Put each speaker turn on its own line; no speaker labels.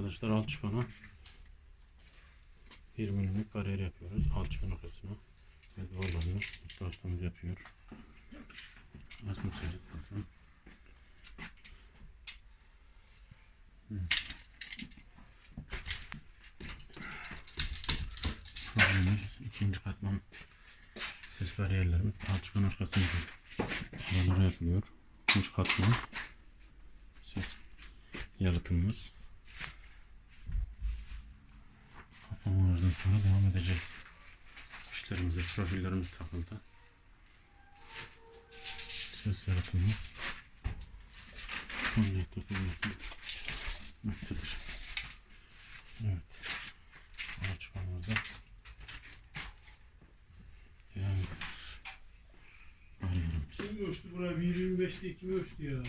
arkadaşlar alçıpana 1 milimlik bariyer yapıyoruz. Alçıpan arkasına ve duvarlarını ustamız yapıyor. Aslında sıcak bakın. Problemimiz ikinci katman ses bariyerlerimiz alçıpan arkasında duvarlara yapılıyor. İkinci katman ses yalıtımımız. Kapamalardan sonra devam edeceğiz. İşlerimize profillerimiz takıldı. Ses yalıtımımız. Sonra takılmaktadır. Evet. Açmamıza devam ediyoruz. Bariyerimiz.
Kim ölçtü buraya? 1.25'te kim ölçtü ya?